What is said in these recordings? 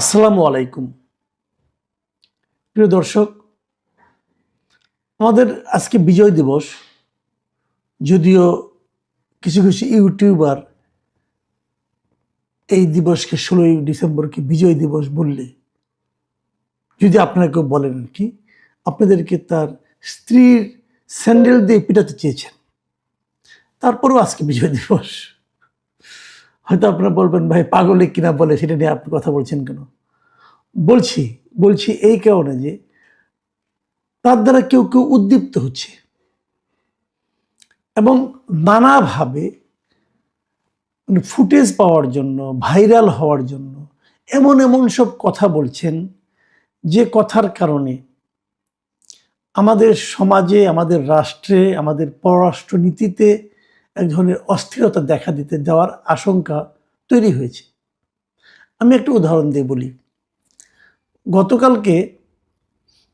আসসালামু আলাইকুম। প্রিয় দর্শক, আমাদের আজকে বিজয় দিবস, যদিও কিছু কিছু ইউটিউবার এই দিবসকে ষোলোই ডিসেম্বরকে বিজয় দিবস বললে, যদি আপনারা কেউ বলেন কি, আপনাদেরকে তার স্ত্রীর স্যান্ডেল দিয়ে পিটাতে চেয়েছেন, তারপরেও আজকে বিজয় দিবস। হয়তো আপনারা বলবেন, ভাই, পাগলে কিনা বলে সেটা নিয়ে আপনি কথা বলছেন কেন? বলছি বলছি এই কারণে যে তার দ্বারা কেউ কেউ উদ্দীপ্ত হচ্ছে। এবং নানাভাবে মানে ফুটেজ পাওয়ার জন্য, ভাইরাল হওয়ার জন্য এমন এমন সব কথা বলছেন যে কথার কারণে আমাদের সমাজে, আমাদের রাষ্ট্রে, আমাদের পররাষ্ট্র নীতিতে এক ধরনের অস্থিরতা দেখা দিতে দেওয়ার আশঙ্কা তৈরি হয়েছে। আমি একটা উদাহরণ দিয়ে বলি। গতকালকে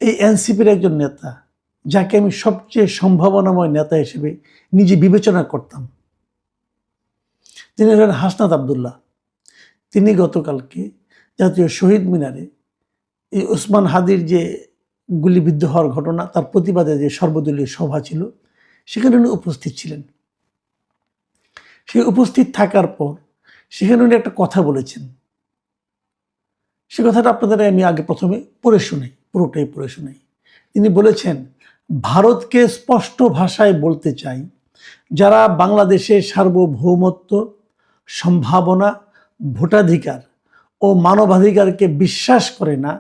এই এনসিপির একজন নেতা, যাকে আমি সবচেয়ে সম্ভাবনাময় নেতা হিসেবে নিজে বিবেচনা করতাম, তিনি হলেন হাসনাত আবদুল্লাহ। তিনি গতকালকে জাতীয় শহীদ মিনারে এই ওসমান হাদির যে গুলিবিদ্ধ হওয়ার ঘটনা, তার প্রতিবাদে যে সর্বদলীয় সভা ছিল, সেখানে উনি উপস্থিত ছিলেন। সে উপস্থিত থাকার পর সেখানে উনি একটা কথা বলেছেন। সে কথাটা আপনাদের আমি আগে প্রথমে পড়ে শুনি পুরোটাই পড়ে শুনি তিনি বলেছেন, ভারতকে স্পষ্ট ভাষায় বলতে চাই, যারা বাংলাদেশের সার্বভৌমত্ব, সম্ভাবনা, ভোটাধিকার ও মানবাধিকারকে বিশ্বাস করে না,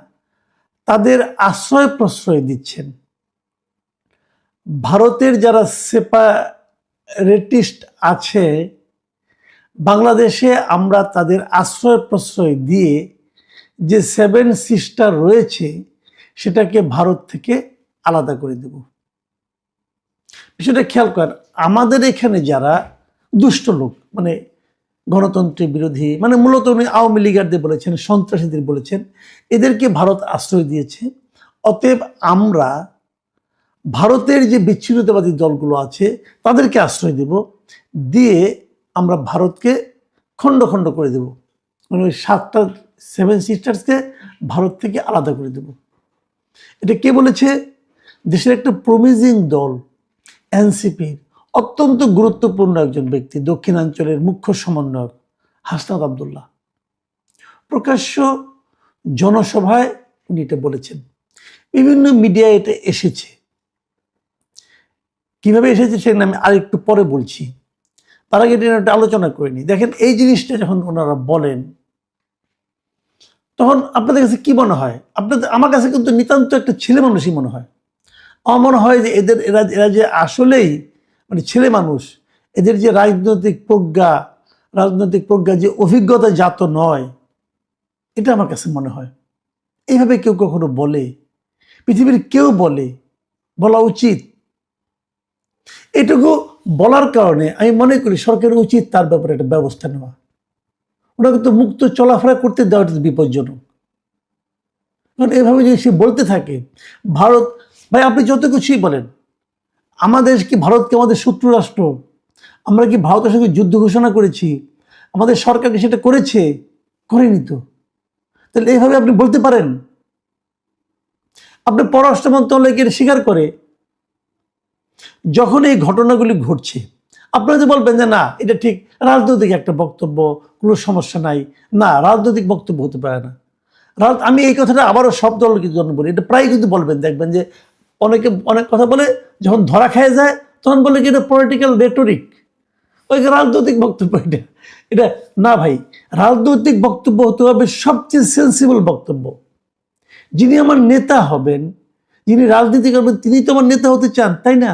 তাদের আশ্রয় প্রশ্রয় দিচ্ছেন। ভারতের যারা সেপারেটিস্ট আছে, বাংলাদেশে আমরা তাদের আশ্রয় প্রশ্রয় দিয়ে যে সেভেন সিস্টার রয়েছে, সেটাকে ভারত থেকে আলাদা করে দেব। বিষয়টা খেয়াল করেন আমাদের এখানে যারা দুষ্ট লোক মানে গণতন্ত্রের বিরোধী মানে মূলত উনি আওয়ামী লীগারদের বলেছেন, সন্ত্রাসীদের বলেছেন, এদেরকে ভারত আশ্রয় দিয়েছে। অতএব আমরা ভারতের যে বিচ্ছিন্নতাবাদী দলগুলো আছে, তাদেরকে আশ্রয় দেব, দিয়ে আমরা ভারতকে খণ্ড খণ্ড করে দেব। মানে সাতটা সেভেন সিস্টার্সকে ভারত থেকে আলাদা করে দেব। এটা কে বলেছে? দেশের একটা প্রমিজিং দল এনসিপির অত্যন্ত গুরুত্বপূর্ণ একজন ব্যক্তি, দক্ষিণাঞ্চলের মুখ্য সমন্বয়ক, হাসনাত আবদুল্লাহ। প্রকাশ্য জনসভায় উনি এটা বলেছেন। বিভিন্ন মিডিয়ায় এটা এসেছে। কীভাবে এসেছে সেটা আমি আরেকটু পরে বলছি। তার আগে এটা আলোচনা করিনি দেখেন এই জিনিসটা যখন ওনারা বলেন তখন আপনাদের কাছে কি মনে হয়? আপনাদের, আমার কাছে কিন্তু নিতান্ত একটা ছেলে মানুষই মনে হয়। আমার মনে হয় যে এদের, এরা এরা যে আসলেই মানে ছেলে মানুষ, এদের যে রাজনৈতিক প্রজ্ঞা রাজনৈতিক প্রজ্ঞা যে অভিজ্ঞতা জাত নয়, এটা আমার কাছে মনে হয়। এইভাবে কেউ কখনো বলে, পৃথিবীর কেউ বলে, বলা উচিত। এটুকু বলার কারণে আমি মনে করি সরকারের উচিত তার ব্যাপারে একটা ব্যবস্থা নেওয়া। ওনাকে তো মুক্ত চলাফেরা করতে দেওয়াটা বিপজ্জনক। কারণ এভাবে যদি সে বলতে থাকে, ভারত, ভাই আপনি যত কিছুই বলেন আমাদের কি ভারতকে আমাদের শত্রু রাষ্ট্র? আমরা কি ভারতের সঙ্গে যুদ্ধ ঘোষণা করেছি? আমাদের সরকার কি সেটা করেছে? করেনি তো। তাহলে এইভাবে আপনি বলতে পারেন? আপনি পররাষ্ট্র মন্ত্রণালয়কে স্বীকার করে? যখন এই ঘটনাগুলি ঘটছে আপনারা যে বলবেন যে না, এটা ঠিক, রাজনৈতিক একটা বক্তব্য, কোনো সমস্যা নাই। না, রাজনৈতিক বক্তব্য হতে পারে না। আমি এই কথাটা আবারও সব দলকে জন্য বলি। এটা প্রায় কিন্তু বলবেন, দেখবেন যে অনেকে অনেক কথা বলে, যখন ধরা খেয়ে যায়, তখন বলে কি এটা পলিটিক্যাল রেটোরিক ওই রাজনৈতিক বক্তব্য, এটা এটা না ভাই, রাজনৈতিক বক্তব্য হতে হবে সবচেয়ে সেন্সিবল বক্তব্য। যিনি আমার নেতা হবেন, যিনি রাজনীতি করবেন, তিনি তো আমার নেতা হতে চান, তাই না?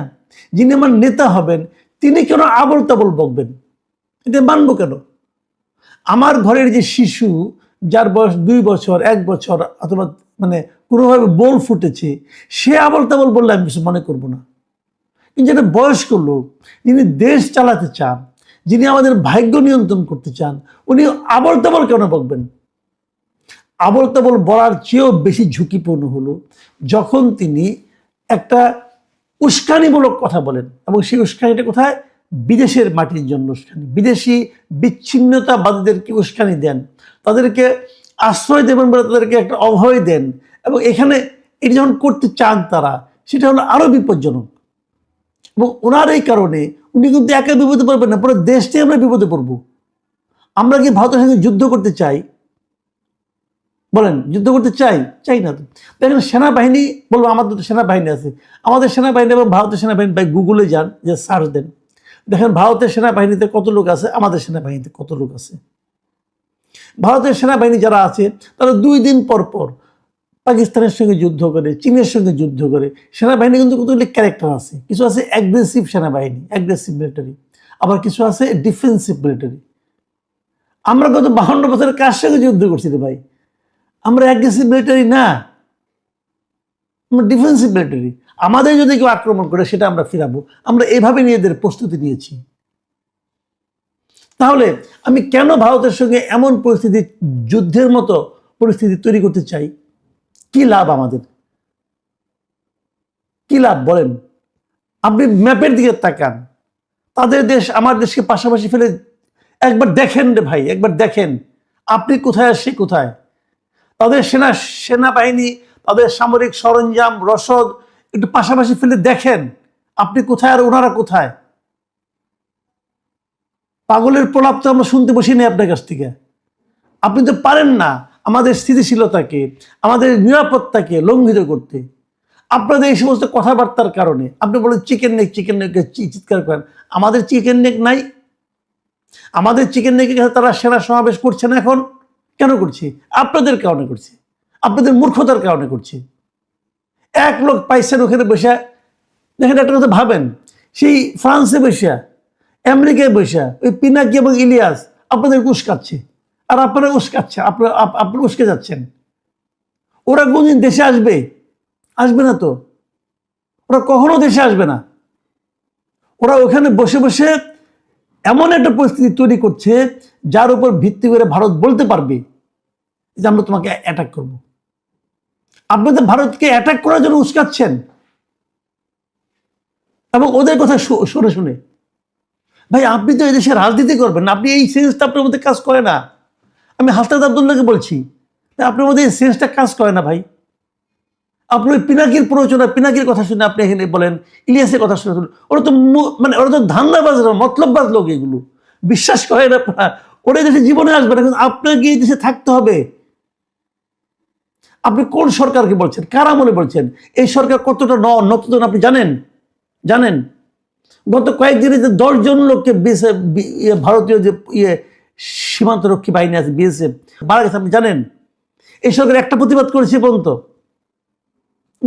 যিনি আমার নেতা হবেন তিনি কেন আবল তাবল বকবেন? এটা মানব কেন? আমার ঘরের যে শিশু, যার বয়স দুই বছর, এক বছর, অথবা মানে কোনোভাবে বোল ফুটেছে, সে আবল তাবল বললে আমি কিছু মনে করব না। কিন্তু যেটা বয়স্ক লোক, যিনি দেশ চালাতে চান, যিনি আমাদের ভাগ্য নিয়ন্ত্রণ করতে চান, উনি আবল তাবল কেন বকবেন? আবল তাবল বলার চেয়েও বেশি ঝুঁকিপূর্ণ হলো যখন তিনি একটা উস্কানিমূলক কথা বলেন এবং সেই উস্কানিটা কোথায়? বিদেশের মাটির জন্য উস্কানি। বিদেশি বিচ্ছিন্নতাবাদীদেরকে উস্কানি দেন। তাদেরকে আশ্রয় দেবেন বলে তাদেরকে একটা অভয় দেন। এবং এখানে এটি যখন করতে চান তারা, সেটা হলো আরও বিপজ্জনক। এবং ওনার এই কারণে উনি কিন্তু একা বিপদে পড়বেন না, পুরো দেশটাই আমরা বিপদে পড়ব। আমরা কি ভারতের সঙ্গে যুদ্ধ করতে চাই? বলেন, যুদ্ধ করতে চাই চাই না তো। দেখেন সেনাবাহিনী, বলব আমাদের তো সেনাবাহিনী আছে। আমাদের সেনাবাহিনী এবং ভারতের সেনাবাহিনী, ভাই, গুগলে যান, যে সার্চ দেন। দেখেন, ভারতের সেনাবাহিনীতে কত লোক আছে? আমাদের সেনাবাহিনীতে কত লোক আছে? ভারতের সেনাবাহিনী যারা আছে, তারা দুই দিন পর পর পাকিস্তানের সঙ্গে যুদ্ধ করে, চীনের সঙ্গে যুদ্ধ করে। সেনাবাহিনী কিন্তু কতগুলি ক্যারেক্টার আছে। কিছু আছে অ্যাগ্রেসিভ সেনাবাহিনী অ্যাগ্রেসিভ মিলিটারি আবার কিছু আছে ডিফেন্সিভ মিলিটারি আমরা গত বাহান্ন বছরের কার সঙ্গে যুদ্ধ করছি রে ভাই? আমরা অ্যাগ্রেসিভ মিলিটারি না। আমরা ডিফেন্সিভ মিলিটারি আমাদের যদি কেউ আক্রমণ করে, সেটা আমরা ফিরাবো। আমরা এভাবে নিজেদের প্রস্তুতি নিয়েছি। তাহলে আমি কেন ভারতের সঙ্গে এমন পরিস্থিতি, যুদ্ধের মতো পরিস্থিতি তৈরি করতে চাই? কি লাভ আমাদের? কি লাভ বলেন? আপনি ম্যাপের দিকে তাকান। তাদের দেশ, আমার দেশকে পাশাপাশি ফেলে, একবার দেখেন রে ভাই, একবার দেখেন। আপনি কোথায় আর সে কোথায়? তাদের সেনা, সেনাবাহিনী, তাদের সামরিক সরঞ্জাম, রসদ, একটু পাশাপাশি ফেলে দেখেন, আপনি কোথায় আর ওনারা কোথায়? পাগলের প্রলাপ তো আমরা শুনতে বসি আপনার কাছ থেকে। আপনি তো পারেন না আমাদের স্থিতিশীলতাকে, আমাদের নিরাপত্তাকে লঙ্ঘিত করতে। আপনাদের এই সমস্ত কথাবার্তার কারণে, আপনি বলেন চিকেন নেক চিকেন নেক চিৎকার করেন। আমাদের চিকেন নেক নাই। আমাদের চিকেন নেকের কাছে তারা সেনা সমাবেশ করছে না এখন। কেন করছে? আপনাদের কারণে করছে। আপনাদের মূর্খতার কারণে করছে। এক লোক পাইছেন ওখানে বসে। দেখেন একটা কথা ভাবেন। সেই ফ্রান্সে বসে, আমেরিকায় বসে, ওই পিনাকি এবং ইলিয়াস আপনাদের উস্কাচ্ছে আর আপনারা উস্কাচ্ছে আপনারা, আপ- আপনারা উস্কে যাচ্ছেন। ওরা কোনদিন দেশে আসবে? আসবে না তো। ওরা কখনো দেশে আসবে না। ওরা ওখানে বসে বসে এমন একটা পরিস্থিতি তৈরি করছে যার উপর ভিত্তি করে ভারত বলতে পারবে যে আমরা তোমাকে অ্যাটাক করব। আপনি তো ভারতকে অ্যাটাক করার জন্য উস্কাচ্ছেন। এবং ওদের কথা শুনে শুনে। ভাই, আপনি তো এই দেশে রাজনীতি করবেন আপনি এই সেন্সটা আপনার মধ্যে কাজ করে না। আমি হাসনাত আবদুল্লাহকে বলছি আপনার মধ্যে এই সেন্সটা কাজ করে না, ভাই। আপনি পিনাকির প্ররোচনা পিনাকির কথা শুনে আপনি এখানে বলেন, ইলিয়াসের কথা শুনে শুনুন ওরা তো মানে ওরা তো ধান্দাবাজ মতলববাজ লোক এগুলো। বিশ্বাস করে না। ওরা দেশে জীবনে আসবে না, কিন্তু আপনাকে এই দেশে থাকতে হবে। আপনি কোন সরকারকে বলছেন? কারা মনে বলছেন? এই সরকার কতটা ন, নতুন আপনি জানেন? জানেন? গত কয়েকদিনে যে দশজন লোককে ইয়ে ভারতীয় যে ইয়ে সীমান্তরক্ষী বাহিনী আছে, বিএসএফ মারা গেছে আপনি জানেন? এই সরকার একটা প্রতিবাদ করেছে পর্যন্ত।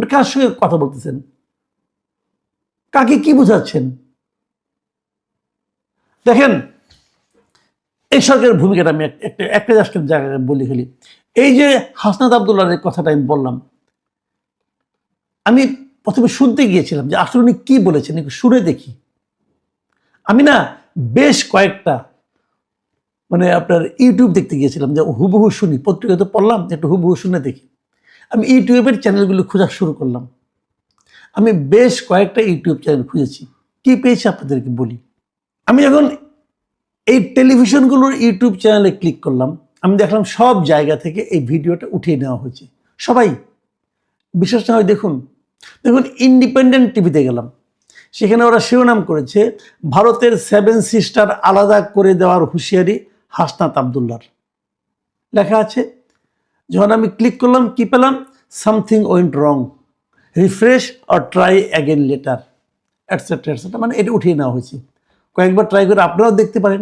কার সঙ্গে কথা বলতেছেন? কাকে কি বোঝাচ্ছেন? দেখেন, এই সরকারের ভূমিকাটা আমি এক- একটা একটা জাস্ট জায়গায় বলি খালি এই যে হাসনাত আবদুল্লাহের কথাটা আমি বললাম, আমি প্রথমে শুনতে গিয়েছিলাম যে আসলে উনি কি বলেছেন, একটু শুনে দেখি। আমি না বেশ কয়েকটা মানে আপনার ইউটিউব দেখতে গিয়েছিলাম, যে হুবহু শুনি পত্রিকা তো পড়লাম, একটু হুবহু শুনে দেখি। আমি ইউটিউবের চ্যানেলগুলো খোঁজা শুরু করলাম। আমি বেশ কয়েকটা ইউটিউব চ্যানেল খুঁজেছি। কি পেয়েছি আপনাদেরকে বলি? আমি যখন এই টেলিভিশনগুলোর ইউটিউব চ্যানেলে ক্লিক করলাম, আমি দেখলাম সব জায়গা থেকে এই ভিডিওটা উঠিয়ে নেওয়া হয়েছে। সবাই বিশেষ না হয় দেখুন দেখুন ইন্ডিপেন্ডেন্ট টিভিতে গেলাম। সেখানে ওরা শিরোনাম করেছে, ভারতের সেভেন সিস্টার আলাদা করে দেওয়ার হুঁশিয়ারি হাসনাত আবদুল্লার লেখা আছে যখন আমি ক্লিক করলাম, কি পেলাম? Something went wrong refresh or try again later etcetera etcetera মানে এটা উঠিয়ে নেওয়া হয়েছে। কয়েকবার ট্রাই করে আপনারাও দেখতে পারেন,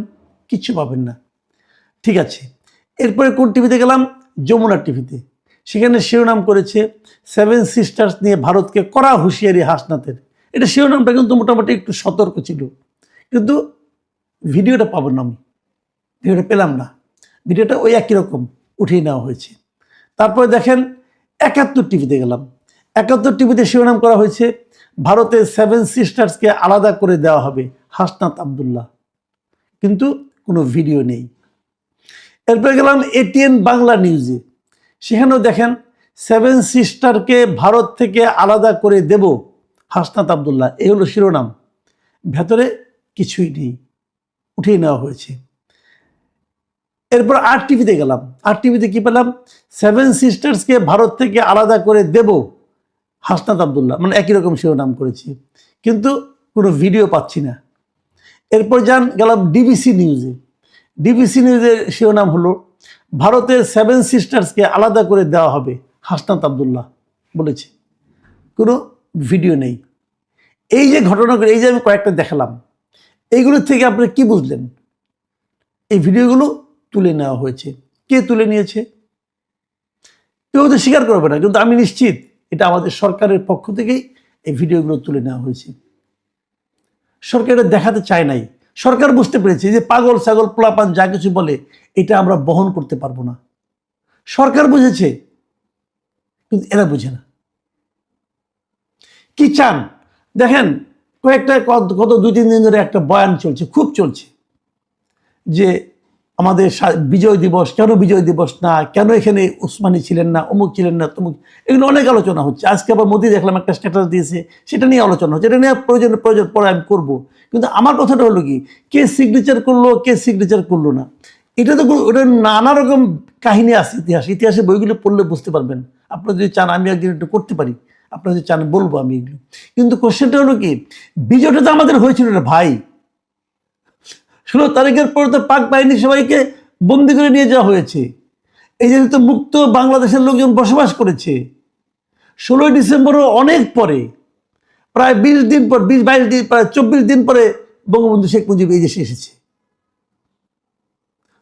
কিচ্ছু পাবেন না। ঠিক আছে, এরপরে কোন টিভিতে গেলাম? যমুনা টিভিতে সেখানে শিরোনাম করেছে সেভেন সিস্টার্স নিয়ে ভারতকে করা হুঁশিয়ারি হাসনাতের। এটা শিরোনামটা কিন্তু মোটামুটি একটু সতর্ক ছিল। কিন্তু ভিডিওটা পাবো না আমি। ভিডিওটা পেলাম না। ভিডিওটা ওই একই রকম উঠিয়ে নেওয়া হয়েছে। তারপরে দেখেন একাত্তর টিভিতে গেলাম। একাত্তর টিভিতে শিরোনাম করা হয়েছে, ভারতের সেভেন সিস্টার্সকে আলাদা করে দেওয়া হবে, হাসনাত আবদুল্লাহ। কিন্তু কোনো ভিডিও নেই। এরপরে গেলাম এটিএন বাংলা নিউজে সেখানেও দেখেন সেভেন সিস্টারকে ভারত থেকে আলাদা করে দেব, হাসনাত আবদুল্লাহ। এই হলো শিরোনাম। ভেতরে কিছুই নেই। উঠিয়ে নেওয়া হয়েছে। এরপর আর টিভিতে গেলাম। আর টিভিতে কি পেলাম? সেভেন সিস্টার্সকে ভারত থেকে আলাদা করে দেব। হাসনাত আবদুল্লাহ। মানে একই রকম শিরোনাম করেছি। কিন্তু কোনো ভিডিও পাচ্ছি না। এরপর যান, গেলাম ডিবিসি নিউজে ডিবিসি নিউজের শিরোনাম হলো, ভারতের সেভেন সিস্টার্সকে আলাদা করে দেওয়া হবে হাসনাত আবদুল্লাহ বলেছে। কোনো ভিডিও নেই। এই যে ঘটনাগুলো, এই যে আমি কয়েকটা দেখালাম। এইগুলো থেকে আপনি কি বুঝলেন? এই ভিডিওগুলো তুলে নেওয়া হয়েছে। কে তুলে নিয়েছে? কেউ তো স্বীকার করবে না, কিন্তু আমি নিশ্চিত এটা আমাদের সরকারের পক্ষ থেকেই এই ভিডিওগুলো তুলে নেওয়া হয়েছে। সরকার এটা দেখাতে চায় নাই। সরকার বুঝতে পেরেছে যে পাগল, ছাগল, পোলাপান যা কিছু বলে, এটা আমরা বহন করতে পারব না। সরকার বুঝেছে, কিন্তু এরা বুঝে না। কি চান? দেখেন, কয়েকটা, কত- গত দুই, তিন দিন ধরে একটা বয়ান চলছে, খুব চলছে, যে আমাদের বিজয় দিবস, কেন বিজয় দিবস না? কেন এখানে উসমানি ছিলেন না, অমুক ছিলেন না, তমুক? এগুলো অনেক আলোচনা হচ্ছে। আজকে আবার মোদি দেখলাম একটা স্ট্যাটাস দিয়েছে, সেটা নিয়ে আলোচনা হচ্ছে। এটা নিয়ে প্রয়োজন প্রয়োজন পরে আমি করব। কিন্তু আমার কথাটা হলো কি, কে সিগনেচার করল, কে সিগনেচার করল না? এটা তো ওটা নানা রকম কাহিনী আছে ইতিহাস। ইতিহাসে বইগুলো পড়লে বুঝতে পারবেন। আপনারা যদি চান, আমি একদিন একটু করতে পারি। আপনারা যদি চান, বলব আমি এগুলো। কিন্তু কোশ্চেনটা হলো কি, বিজয়টা তো আমাদের হয়েছিল ভাই। ষোলো তারিখের পর তো পাক বাহিনী সবাইকে বন্দি করে নিয়ে যাওয়া হয়েছে। এই যে তো মুক্ত বাংলাদেশের লোকজন বসবাস করেছে। ষোলোই ডিসেম্বরও অনেক পরে, প্রায় বিশ দিন পর, বিশ, বাইশ দিন, প্রায় চব্বিশ দিন পরে বঙ্গবন্ধু শেখ মুজিব এই দেশে এসেছে।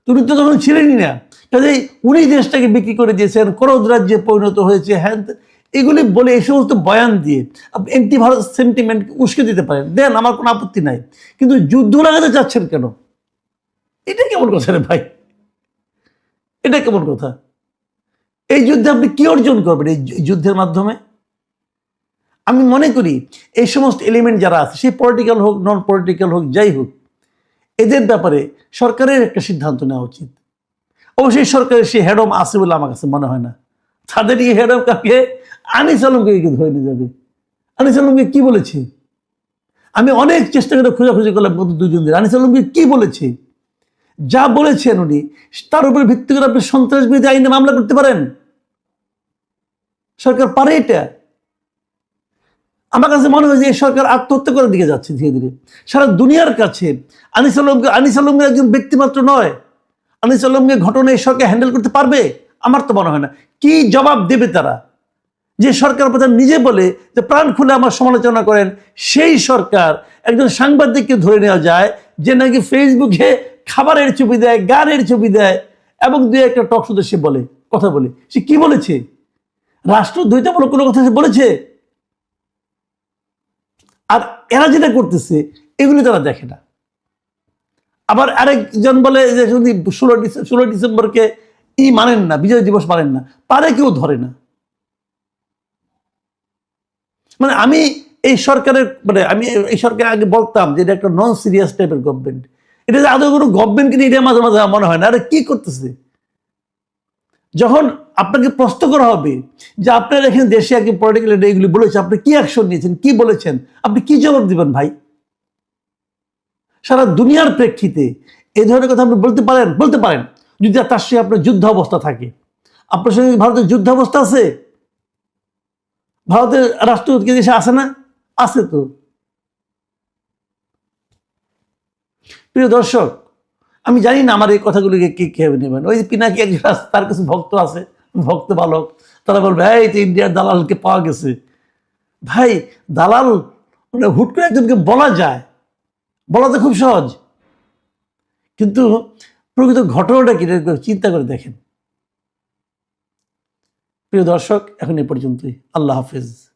তুমি তো তখন ছিলেনই না। কাজেই উনি দেশটাকে বিক্রি করে দিয়েছেন, করদ রাজ্যে পরিণত হয়েছে, হ্যান। এগুলি বলে এই সমস্ত বয়ান দিয়ে আপনি এন্টি ভারত সেন্টিমেন্ট উস্কে দিতে পারেন। দেন, আমার কোনো আপত্তি নাই। কিন্তু যুদ্ধ লাগাতে চাচ্ছেন কেন? এটা কেমন কথা রে ভাই? এটা কেমন কথা? এই যুদ্ধে আপনি কি অর্জন করবেন এই যুদ্ধের মাধ্যমে? আমি মনে করি এই সমস্ত এলিমেন্ট যারা আছে, সে পলিটিক্যাল হোক নন পলিটিক্যাল হোক, যাই হোক, এদের ব্যাপারে সরকারের একটা সিদ্ধান্ত নেওয়া উচিত। অবশ্যই সরকারের সেই হেডম আছে বলে আমার কাছে মনে হয় না। তাদের এই হেডম কাকে? আনিস আলমকে ধরে নিয়ে যাবে। আনিস আলমকে কি বলেছে? আমি অনেক চেষ্টা করে খোঁজাখুঁজি করলাম গত দুজন দিন আনিস আলমকে কি বলেছে? যা বলেছেন উনি, তার উপরে ভিত্তি করে আপনি সন্ত্রাস বিরোধী আইনে মামলা করতে পারেন। সরকার পারে এটা। আমার কাছে মনে হয় যে এই সরকার আত্মহত্যা করার দিকে যাচ্ছে ধীরে ধীরে। সারা দুনিয়ার কাছে আনিস আলমকে আনিস একজন ব্যক্তিমাত্র নয়। আনিস আলমকে ঘটনা এই সরকার হ্যান্ডেল করতে পারবে? আমার তো মনে হয় না। কি জবাব দেবে তারা? যে সরকার প্রধান নিজে বলে যে প্রাণ খুলে আমার সমালোচনা করেন, সেই সরকার একজন সাংবাদিককে ধরে নেওয়া যায়, যে নাকি ফেসবুকে খাবারের ছবি দেয়, গানের ছবি দেয়, এবং দুই একটা টক শুধু সে বলে, কথা বলে। সে কি বলেছে? রাষ্ট্র দ্বৈতামূলক কোনো কথা সে বলেছে? আর এরা যেটা করতেছে, এগুলি তারা দেখে না। আবার আরেকজন বলে যে যদি ষোলো ষোলো ডিসেম্বরকে ই মানেন না, বিজয় দিবস মানেন না, পারে কেউ ধরে না। মানে আমি এই সরকারের মানে আমি এই সরকার আগে বলতাম যে এটা একটা নন সিরিয়াস টাইপের গভর্নমেন্ট এটা যে আদৌ কোনো গভর্নমেন্ট কিনে এটা মাঝে মাঝে মনে হয় না। আরে কি করতেছে? যখন আপনাকে প্রশ্ন করা হবে যে আপনার এখানে দেশে আগে পলিটিক্যাল লিডার এগুলি বলেছে, আপনি কি অ্যাকশন নিয়েছেন, কি বলেছেন, আপনি কি জবাব দিবেন ভাই? সারা দুনিয়ার প্রেক্ষিতে এই ধরনের কথা আপনি বলতে পারেন বলতে পারেন। যদি তার সে আপনার যুদ্ধ অবস্থা থাকে। আপনার সঙ্গে ভারতের যুদ্ধ অবস্থা আছে? ভারতের রাষ্ট্রদূত কি দেশে আছে না? আছে তো। প্রিয় দর্শক, আমি জানি না আমার এই কথাগুলিকে কে খেয়ে নেবেন। ওই যে পিনাকি একজন তার কিছু ভক্ত আছে, ভক্ত বালক। তারা বলবে, এই তো ইন্ডিয়ার দালালকে পাওয়া গেছে। ভাই, দালাল মানে হুট করে একজনকে বলা যায়। বলা তো খুব সহজ। কিন্তু প্রকৃত ঘটনাটা কি? চিন্তা করে দেখেন। প্রিয় দর্শক এখন এ পর্যন্তই। আল্লাহ হাফিজ।